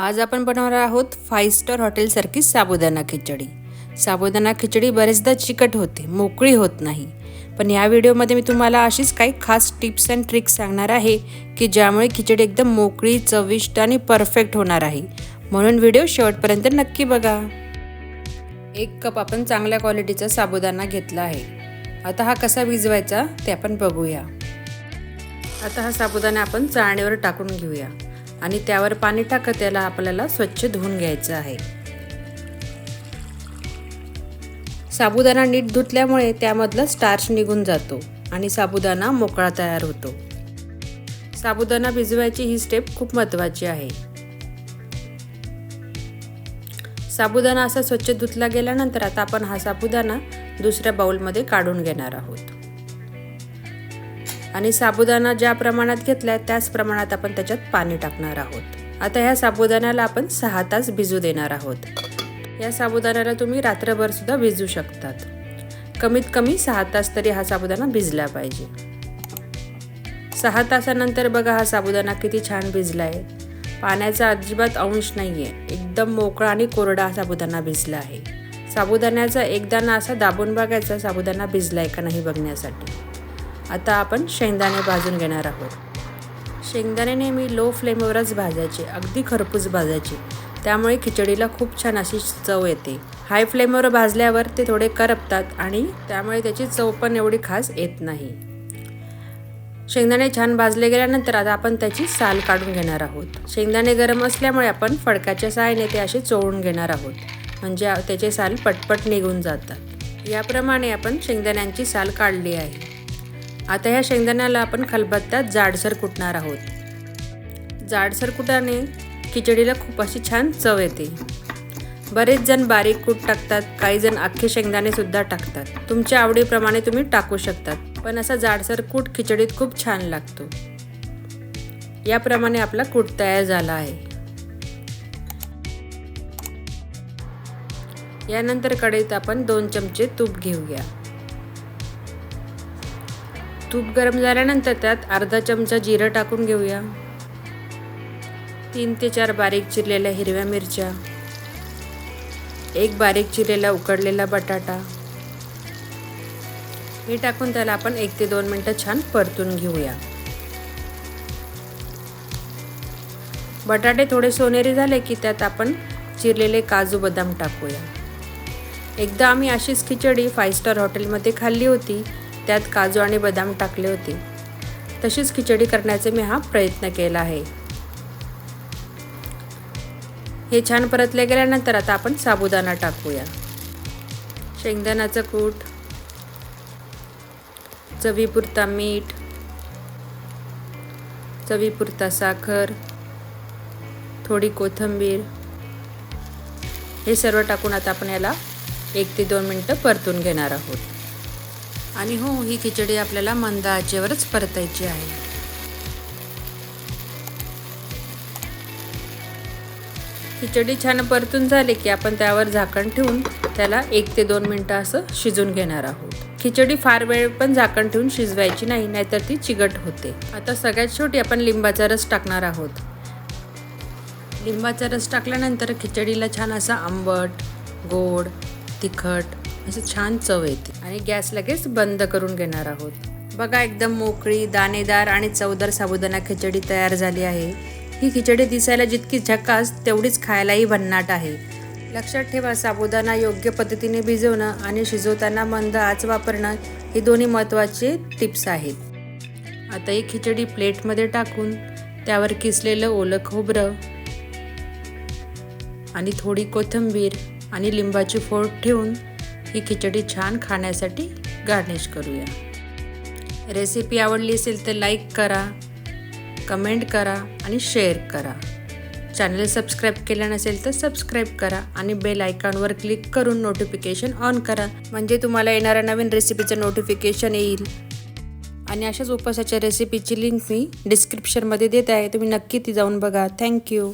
आज आपण बनवणार आहोत फाईव्ह स्टार हॉटेलसारखी साबुदाणा खिचडी. साबुदाणा खिचडी बरेचदा चिकट होते मोकळी होत नाही. पण या व्हिडिओमध्ये मी तुम्हाला अशीच काही खास टिप्स अँड ट्रिक्स सांगणार आहे की ज्यामुळे खिचडी एकदम मोकळी चविष्ट आणि परफेक्ट होणार आहे. म्हणून व्हिडिओ शेवटपर्यंत नक्की बघा. एक कप आपण चांगल्या क्वालिटीचा साबुदाणा घेतला आहे. आता हा कसा भिजवायचा ते आपण बघूया. आता हा साबुदाणा आपण चाळणीवर टाकून घेऊया. आणि त्यावर पाणी टाकत त्याला आपल्याला स्वच्छ धुवून घ्यायचं आहे. साबुदाणा नीट धुतल्यामुळे त्यामधला स्टार्च निघून जातो आणि साबुदाणा मोकळा तयार होतो. साबुदाणा भिजवायची ही स्टेप खूप महत्त्वाची आहे. साबुदाणा असा स्वच्छ धुतला गेल्यानंतर आता आपण हा साबुदाणा दुसऱ्या बाउलमध्ये काढून घेणार आहोत. आणि साबुदाणा ज्या प्रमाणात घेतलाय त्याच प्रमाणात आपण त्याच्यात पाणी टाकणार आहोत. आता ह्या साबुदाण्याला आपण सहा तास भिजू देणार आहोत. या साबुदाण्याला तुम्ही रात्रभर सुद्धा भिजू शकतात. कमीत कमी सहा तास तरी हा साबुदाणा भिजला पाहिजे. सहा तासानंतर बघा हा साबुदाणा किती छान भिजला आहे पाण्याचा अजिबात अंश नाही आहे एकदम मोकळा आणि कोरडा हा साबुदाणा भिजला आहे. साबुदाण्याचा एकदा ना असा दाबून बघायचा साबुदाणा भिजला आहे का नाही बघण्यासाठी. आता आपण शेंगदाणे भाजून घेणार आहोत. शेंगदाणे नेहमी लो फ्लेमवरच भाजायचे अगदी खरपूस भाजायचे. त्यामुळे खिचडीला खूप छान अशी चव येते. हाय फ्लेमवर भाजल्यावर ते थोडे करपतात आणि त्यामुळे त्याची चव पण एवढी खास येत नाही. शेंगदाणे छान भाजले गेल्यानंतर आता आपण त्याची साल काढून घेणार आहोत. शेंगदाणे गरम असल्यामुळे आपण फडक्याच्या सहाय्याने ते असे चोळून घेणार आहोत. म्हणजे त्याचे साल पटपट निघून जातात. याप्रमाणे आपण शेंगदाण्यांची साल काढली आहे. आता ह्या शेंगदाण्याला आपण खलबत्त्यात जाडसर कुटणार आहोत. जाडसर कुटाने खिचडीला खूप अशी छान चव येते. बरेच जण बारीक कूट टाकतात काही जण अख्खे शेंगदाणे सुद्धा टाकतात. तुमच्या आवडीप्रमाणे तुम्ही टाकू शकतात पण असा जाडसर कूट खिचडीत खूप छान लागतो. याप्रमाणे आपला कूट तयार झाला आहे. यानंतर कढईत आपण दोन चमचे तूप घेऊया. तूप गरम झाल्यानंतर त्यात अर्धा चमचा जिरं टाकून घेऊया. तीन ते चार बारीक चिरलेल्या हिरव्या मिरच्या. एक बारीक चिरलेला उकडलेला बटाटा. हे टाकून त्याला आपण एक ते दोन मिनटं छान परतून घेऊया. बटाटे थोडे सोनेरी झाले की त्यात आपण चिरलेले काजू बदाम टाकूया. एकदा आम्ही अशीच खिचडी फाय स्टार हॉटेलमध्ये खाल्ली होती त्यात काजू आणि बदाम टाकले होते. तशीच खिचडी करण्याचा मी हा प्रयत्न केला आहे. हे छान परतले गेल्यानंतर आता आपण साबुदाणा टाकूया. शेंगदाण्याचं कूट चवीपुरता मीठ चवीपुरता साखर थोडी कोथिंबीर हे सर्व टाकून आता आपण याला एक ते दोन मिनटं परतून घेणार आहोत. आणि हो ही खिचडी आपल्याला मंद आचेवरच परतायची आहे. खिचडी छान परतून झाली की आपण त्यावर झाकण ठेवून त्याला एक ते दोन मिनटं असं शिजून घेणार आहोत. खिचडी फार वेळ पण झाकण ठेवून शिजवायची नाही नाहीतर ती चिकट होते. आता सगळ्यात शेवटी आपण लिंबाचा रस टाकणार आहोत. लिंबाचा रस टाकल्यानंतर खिचडीला छान असा आंबट गोड तिखट असं छान चव येते. आणि गॅस लगेच बंद करून घेणार आहोत. बघा एकदम मोकळी दाणेदार आणि चवदार साबुदाणा खिचडी तयार झाली आहे. ही खिचडी दिसायला जितकी झकास तेवढीच खायलाही भन्नाट आहे. लक्षात ठेवा साबुदाणा योग्य पद्धतीने भिजवणं आणि शिजवताना मंद आच वापरणं हे दोन्ही महत्त्वाचे टिप्स आहेत. आता ही खिचडी प्लेटमध्ये टाकून त्यावर किसलेलं ओलं खोबरं आणि थोडी कोथिंबीर आणि लिंबाची फोड ठेवून ही खिचडी छान खाण्यासाठी गार्निश करूया. रेसिपी आवडली असेल तर लाईक करा कमेंट करा आणि शेअर करा. चॅनल सबस्क्राईब केलं नसेल तर सबस्क्राईब करा आणि बेल आयकॉनवर क्लिक करून नोटिफिकेशन ऑन करा. म्हणजे तुम्हाला येणाऱ्या नवीन रेसिपीचं नोटिफिकेशन येईल. आणि अशाच उपवासाच्या रेसिपीची लिंक मी डिस्क्रिप्शनमध्ये देत आहे. तुम्ही नक्की ती जाऊन बघा. थँक्यू